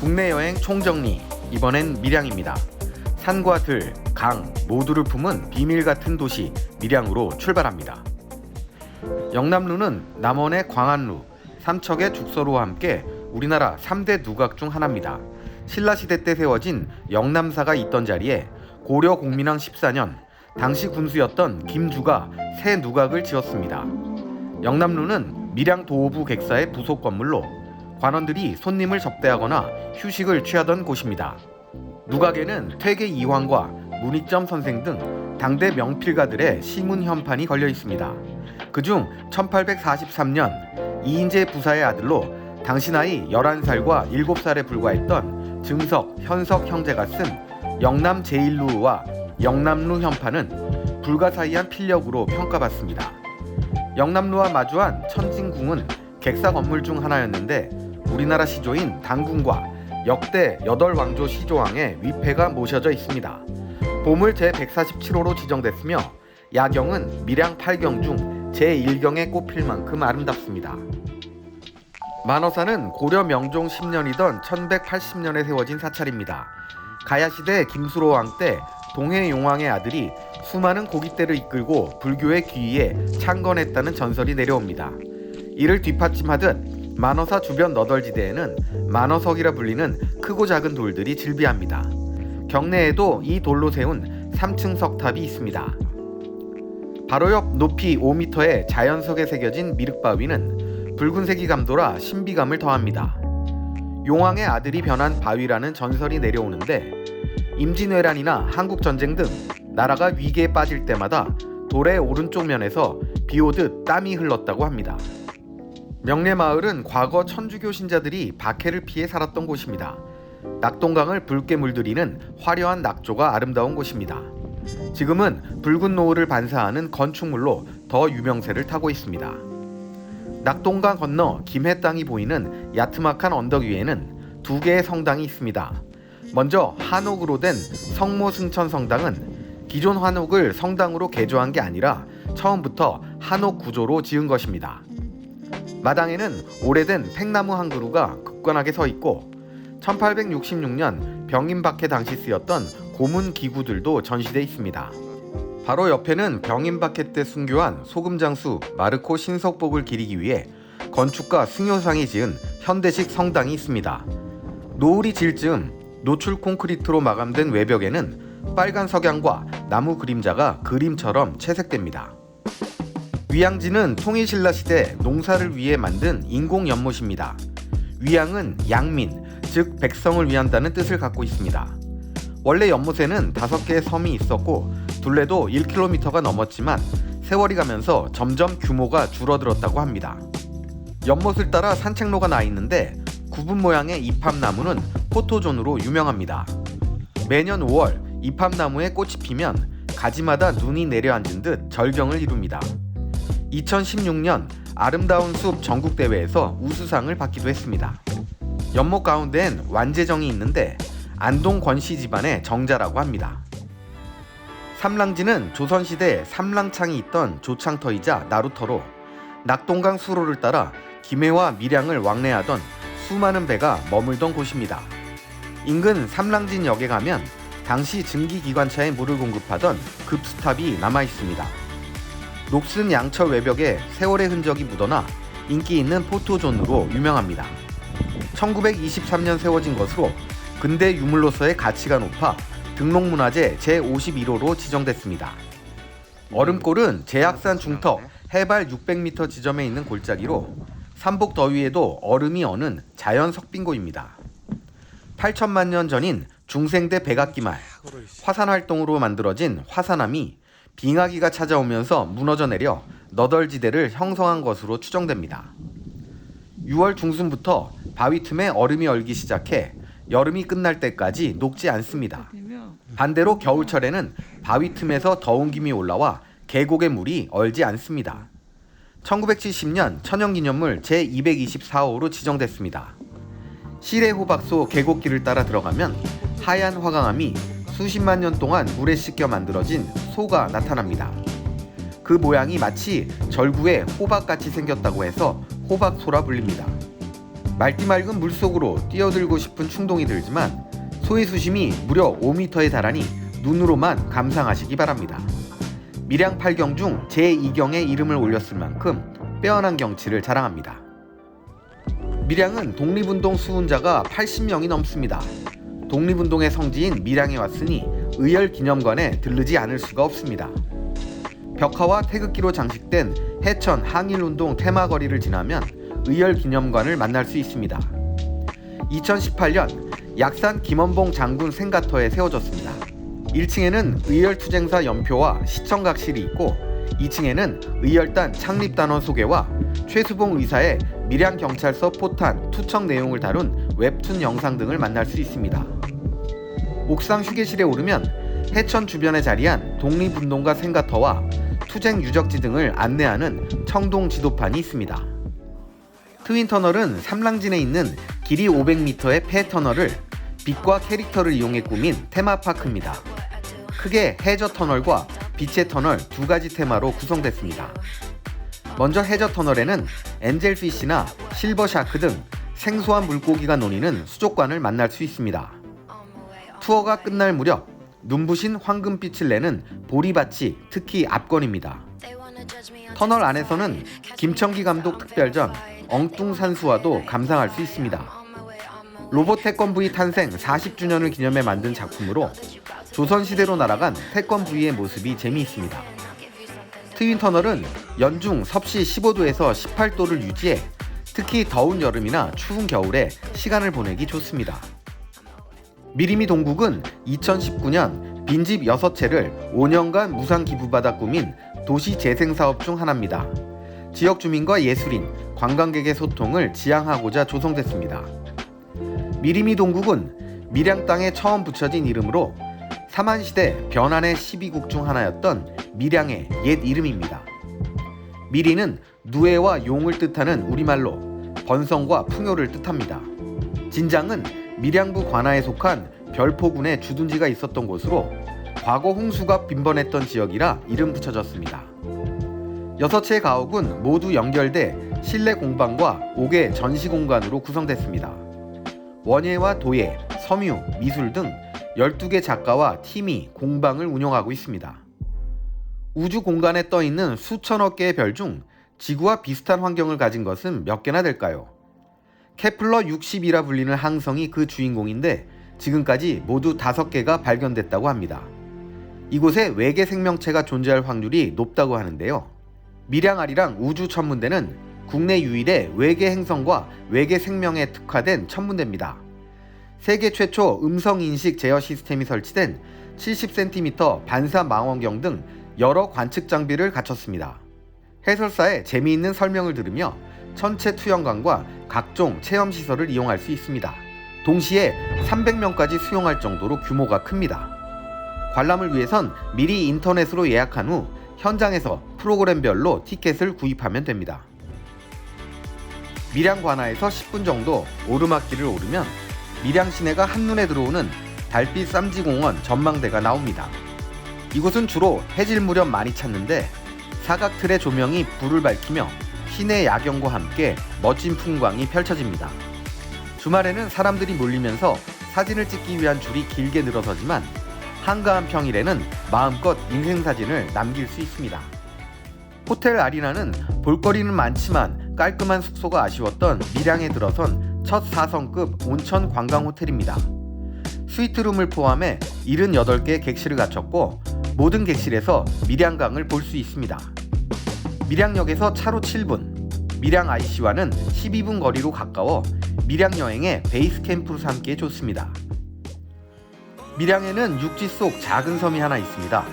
국내 여행 총정리 이번엔 밀양입니다. 산과 들, 강 모두를 품은 비밀 같은 도시 밀양으로 출발합니다. 영남루는 남원의 광안루, 삼척의 죽서루와 함께 우리나라 3대 누각 중 하나입니다. 신라시대 때 세워진 영남사가 있던 자리에 고려 공민왕 14년 당시 군수였던 김주가 새 누각을 지었습니다. 영남루는 밀양 도호부 객사의 부속 건물로 관원들이 손님을 접대하거나 휴식을 취하던 곳입니다. 누각에는 퇴계 이황과 문희점 선생 등 당대 명필가들의 시문 현판이 걸려 있습니다. 그중 1843년 이인재 부사의 아들로 당시 나이 11살과 7살에 불과했던 증석, 현석 형제가 쓴 영남 제1루와 영남루 현판은 불가사의한 필력으로 평가받습니다. 영남루와 마주한 천진궁은 객사 건물 중 하나였는데 우리나라 시조인 당궁과 역대 여덟 왕조 시조왕의 위패가 모셔져 있습니다. 보물 제147호로 지정됐으며 야경은 밀양 8경 중 제1경에 꼽힐 만큼 아름답습니다. 만어사는 고려 명종 10년이던 1180년에 세워진 사찰입니다. 가야시대 김수로 왕 때 동해 용왕의 아들이 수많은 고깃대를 이끌고 불교의 귀위에 창건했다는 전설이 내려옵니다. 이를 뒷받침하듯 만어사 주변 너덜지대에는 만어석이라 불리는 크고 작은 돌들이 즐비합니다. 경내에도 이 돌로 세운 3층 석탑이 있습니다. 바로 옆 높이 5m의 자연석에 새겨진 미륵바위는 붉은색이 감돌아 신비감을 더합니다. 용왕의 아들이 변한 바위라는 전설이 내려오는데 임진왜란이나 한국전쟁 등 나라가 위기에 빠질 때마다 돌의 오른쪽 면에서 비 오듯 땀이 흘렀다고 합니다. 명례마을은 과거 천주교 신자들이 박해를 피해 살았던 곳입니다. 낙동강을 붉게 물들이는 화려한 낙조가 아름다운 곳입니다. 지금은 붉은 노을을 반사하는 건축물로 더 유명세를 타고 있습니다. 낙동강 건너 김해 땅이 보이는 야트막한 언덕 위에는 두 개의 성당이 있습니다. 먼저 한옥으로 된 성모승천 성당은 기존 한옥을 성당으로 개조한 게 아니라 처음부터 한옥 구조로 지은 것입니다. 마당에는 오래된 팽나무 한 그루가 굳건하게 서 있고 1866년 병인박해 당시 쓰였던 고문 기구들도 전시돼 있습니다. 바로 옆에는 병인박해 때 순교한 소금장수 마르코 신석복을 기리기 위해 건축가 승효상이 지은 현대식 성당이 있습니다. 노을이 질 즈음 노출 콘크리트로 마감된 외벽에는 빨간 석양과 나무 그림자가 그림처럼 채색됩니다. 위양지는 통일신라 시대 농사를 위해 만든 인공 연못입니다. 위양은 양민, 즉 백성을 위한다는 뜻을 갖고 있습니다. 원래 연못에는 다섯 개의 섬이 있었고 둘레도 1km가 넘었지만 세월이 가면서 점점 규모가 줄어들었다고 합니다. 연못을 따라 산책로가 나 있는데 구분 모양의 이팝나무는 포토존으로 유명합니다. 매년 5월 이팝나무에 꽃이 피면 가지마다 눈이 내려앉은 듯 절경을 이룹니다. 2016년 아름다운 숲 전국대회에서 우수상을 받기도 했습니다. 연못 가운데엔 완제정이 있는데 안동 권씨 집안의 정자라고 합니다. 삼랑지는 조선시대 삼랑창이 있던 조창터이자 나루터로 낙동강 수로를 따라 김해와 밀양을 왕래하던 수많은 배가 머물던 곳입니다. 인근 삼랑진 역에 가면 당시 증기기관차에 물을 공급하던 급수탑이 남아 있습니다. 녹슨 양철 외벽에 세월의 흔적이 묻어나 인기 있는 포토존으로 유명합니다. 1923년 세워진 것으로 근대 유물로서의 가치가 높아 등록문화재 제51호로 지정됐습니다. 얼음골은 제약산 중턱 해발 600m 지점에 있는 골짜기로 삼복 더위에도 얼음이 어는 자연 석빙고입니다. 8천만 년 전인 중생대 백악기 말 화산 활동으로 만들어진 화산암이 빙하기가 찾아오면서 무너져 내려 너덜지대를 형성한 것으로 추정됩니다. 6월 중순부터 바위 틈에 얼음이 얼기 시작해 여름이 끝날 때까지 녹지 않습니다. 반대로 겨울철에는 바위 틈에서 더운 김이 올라와 계곡의 물이 얼지 않습니다. 1970년 천연기념물 제224호로 지정됐습니다. 시래 호박소 계곡길을 따라 들어가면 하얀 화강암이 수십만 년 동안 물에 씻겨 만들어진 소가 나타납니다. 그 모양이 마치 절구에 호박같이 생겼다고 해서 호박소라 불립니다. 맑디 맑은 물속으로 뛰어들고 싶은 충동이 들지만 소의 수심이 무려 5m에 달하니 눈으로만 감상하시기 바랍니다. 밀양 8경 중 제2경의 이름을 올렸을 만큼 빼어난 경치를 자랑합니다. 밀양은 독립운동 수훈자가 80명이 넘습니다. 독립운동의 성지인 밀양에 왔으니 의열 기념관에 들르지 않을 수가 없습니다. 벽화와 태극기로 장식된 해천 항일운동 테마거리를 지나면 의열 기념관을 만날 수 있습니다. 2018년 약산 김원봉 장군 생가터에 세워졌습니다. 1층에는 의열투쟁사 연표와 시청각실이 있고 2층에는 의열단 창립단원 소개와 최수봉 의사의 밀양 경찰서 포탄 투척 내용을 다룬 웹툰 영상 등을 만날 수 있습니다. 옥상 휴게실에 오르면 해천 주변에 자리한 독립운동가 생가터와 투쟁 유적지 등을 안내하는 청동 지도판이 있습니다. 트윈터널은 삼랑진에 있는 길이 500m의 폐터널을 빛과 캐릭터를 이용해 꾸민 테마파크입니다. 크게 해저 터널과 빛의 터널 두 가지 테마로 구성됐습니다. 먼저 해저 터널에는 엔젤피시나 실버샤크 등 생소한 물고기가 노니는 수족관을 만날 수 있습니다. 투어가 끝날 무렵 눈부신 황금빛을 내는 보리밭이 특히 압권입니다. 터널 안에서는 김청기 감독 특별전 엉뚱산수와도 감상할 수 있습니다. 로봇 태권브이 탄생 40주년을 기념해 만든 작품으로 조선시대로 날아간 태권브이의 모습이 재미있습니다. 트윈 터널은 연중 섭씨 15도에서 18도를 유지해 특히 더운 여름이나 추운 겨울에 시간을 보내기 좋습니다. 미리미 동국은 2019년 빈집 6채를 5년간 무상 기부받아 꾸민 도시 재생 사업 중 하나입니다. 지역 주민과 예술인, 관광객의 소통을 지향하고자 조성됐습니다. 미리미 동국은 밀양 땅에 처음 붙여진 이름으로 삼한시대 변한의 12국 중 하나였던 밀양의 옛 이름입니다. 미리는 누에와 용을 뜻하는 우리말로 번성과 풍요를 뜻합니다. 진장은 밀양부 관하에 속한 별포군의 주둔지가 있었던 곳으로 과거 홍수가 빈번했던 지역이라 이름 붙여졌습니다. 여섯 채 가옥은 모두 연결돼 실내 공방과 옥의 전시 공간으로 구성됐습니다. 원예와 도예, 섬유, 미술 등 12개 작가와 팀이 공방을 운영하고 있습니다. 우주 공간에 떠 있는 수천억 개의 별 중 지구와 비슷한 환경을 가진 것은 몇 개나 될까요? 케플러 60이라 불리는 항성이 그 주인공인데 지금까지 모두 5개가 발견됐다고 합니다. 이곳에 외계 생명체가 존재할 확률이 높다고 하는데요. 밀양아리랑 우주 천문대는 국내 유일의 외계 행성과 외계 생명에 특화된 천문대입니다. 세계 최초 음성 인식 제어 시스템이 설치된 70cm 반사 망원경 등 여러 관측 장비를 갖췄습니다. 해설사의 재미있는 설명을 들으며 천체 투영관과 각종 체험 시설을 이용할 수 있습니다. 동시에 300명까지 수용할 정도로 규모가 큽니다. 관람을 위해선 미리 인터넷으로 예약한 후 현장에서 프로그램별로 티켓을 구입하면 됩니다. 밀양 관하에서 10분 정도 오르막길을 오르면 밀양 시내가 한눈에 들어오는 달빛 쌈지공원 전망대가 나옵니다. 이곳은 주로 해질 무렵 많이 찾는데 사각 틀의 조명이 불을 밝히며 시내 야경과 함께 멋진 풍광이 펼쳐집니다. 주말에는 사람들이 몰리면서 사진을 찍기 위한 줄이 길게 늘어서지만 한가한 평일에는 마음껏 인생 사진을 남길 수 있습니다. 호텔 아리나는 볼거리는 많지만 깔끔한 숙소가 아쉬웠던 밀양에 들어선 첫 4성급 온천 관광 호텔입니다. 스위트룸을 포함해 78개 객실을 갖췄고 모든 객실에서 밀양강을 볼 수 있습니다. 밀양역에서 차로 7분, 밀양 IC와는 12분 거리로 가까워 밀양 여행의 베이스 캠프로 삼기에 좋습니다. 밀양에는 육지 속 작은 섬이 하나 있습니다.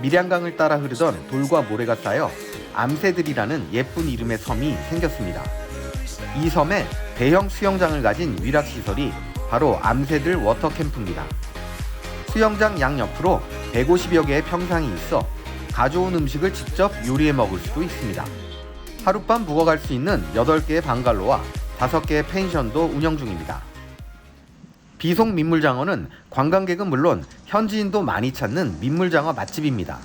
밀양강을 따라 흐르던 돌과 모래가 쌓여 암새들이라는 예쁜 이름의 섬이 생겼습니다. 이 섬에 대형 수영장을 가진 위락시설이 바로 암새들 워터캠프입니다. 수영장 양옆으로 150여 개의 평상이 있어 가져온 음식을 직접 요리해 먹을 수도 있습니다. 하룻밤 묵어갈 수 있는 8개의 방갈로와 5개의 펜션도 운영 중입니다. 비속 민물장어는 관광객은 물론 현지인도 많이 찾는 민물장어 맛집입니다.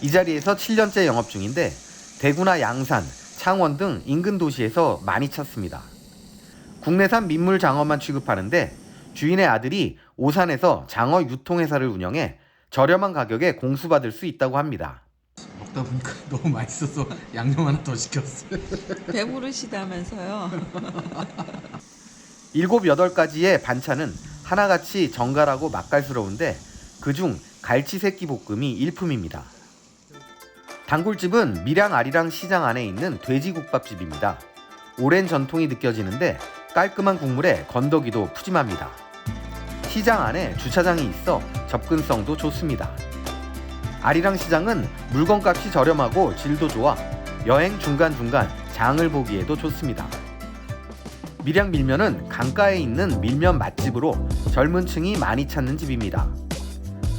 이 자리에서 7년째 영업 중인데 대구나 양산, 창원 등 인근 도시에서 많이 찾습니다. 국내산 민물 장어만 취급하는데 주인의 아들이 오산에서 장어 유통회사를 운영해 저렴한 가격에 공수받을 수 있다고 합니다. 먹다 보니까 너무 맛있어서 양념 하나 더 시켰어요. 배부르시다면서요. 일곱 여덟 가지의 반찬은 하나같이 정갈하고 맛깔스러운데 그중 갈치 새끼 볶음이 일품입니다. 단골집은 밀양 아리랑 시장 안에 있는 돼지국밥집입니다. 오랜 전통이 느껴지는데 깔끔한 국물에 건더기도 푸짐합니다. 시장 안에 주차장이 있어 접근성도 좋습니다. 아리랑 시장은 물건값이 저렴하고 질도 좋아 여행 중간중간 장을 보기에도 좋습니다. 밀양 밀면은 강가에 있는 밀면 맛집으로 젊은 층이 많이 찾는 집입니다.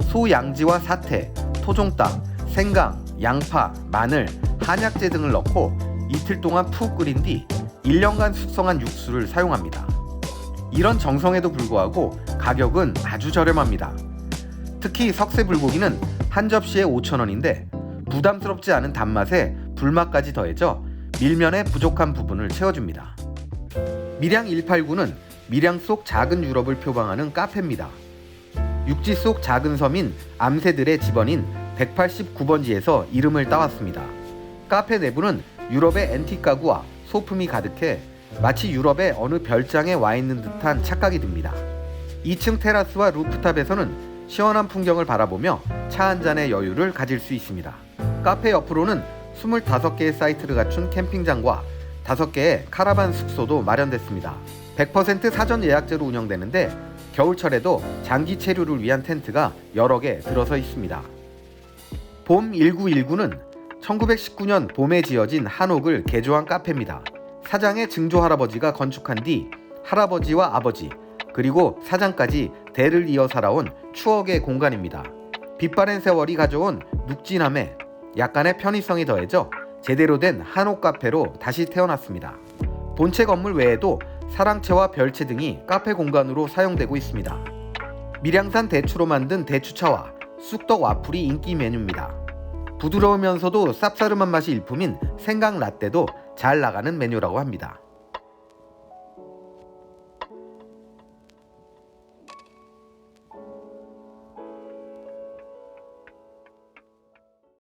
소 양지와 사태, 토종닭, 생강, 양파, 마늘, 한약재 등을 넣고 이틀 동안 푹 끓인 뒤 1년간 숙성한 육수를 사용합니다. 이런 정성에도 불구하고 가격은 아주 저렴합니다. 특히 석쇠 불고기는 한 접시에 5,000원인데 부담스럽지 않은 단맛에 불맛까지 더해져 밀면의 부족한 부분을 채워줍니다. 밀양 189는 밀양 속 작은 유럽을 표방하는 카페입니다. 육지 속 작은 섬인 암새들의 집원인 189번지에서 이름을 따왔습니다. 카페 내부는 유럽의 앤틱 가구와 소품이 가득해 마치 유럽의 어느 별장에 와 있는 듯한 착각이 듭니다. 2층 테라스와 루프탑에서는 시원한 풍경을 바라보며 차 한 잔의 여유를 가질 수 있습니다. 카페 옆으로는 25개의 사이트를 갖춘 캠핑장과 5개의 카라반 숙소도 마련됐습니다. 100% 사전 예약제로 운영되는데 겨울철에도 장기 체류를 위한 텐트가 여러 개 들어서 있습니다. 봄 1919는 1919년 봄에 지어진 한옥을 개조한 카페입니다. 사장의 증조 할아버지가 건축한 뒤 할아버지와 아버지 그리고 사장까지 대를 이어 살아온 추억의 공간입니다. 빛바랜 세월이 가져온 묵진함에 약간의 편의성이 더해져 제대로 된 한옥 카페로 다시 태어났습니다. 본체 건물 외에도 사랑채와 별채 등이 카페 공간으로 사용되고 있습니다. 밀양산 대추로 만든 대추차와 쑥떡 와플이 인기 메뉴입니다. 부드러우면서도 쌉싸름한 맛이 일품인 생강 라떼도 잘 나가는 메뉴라고 합니다.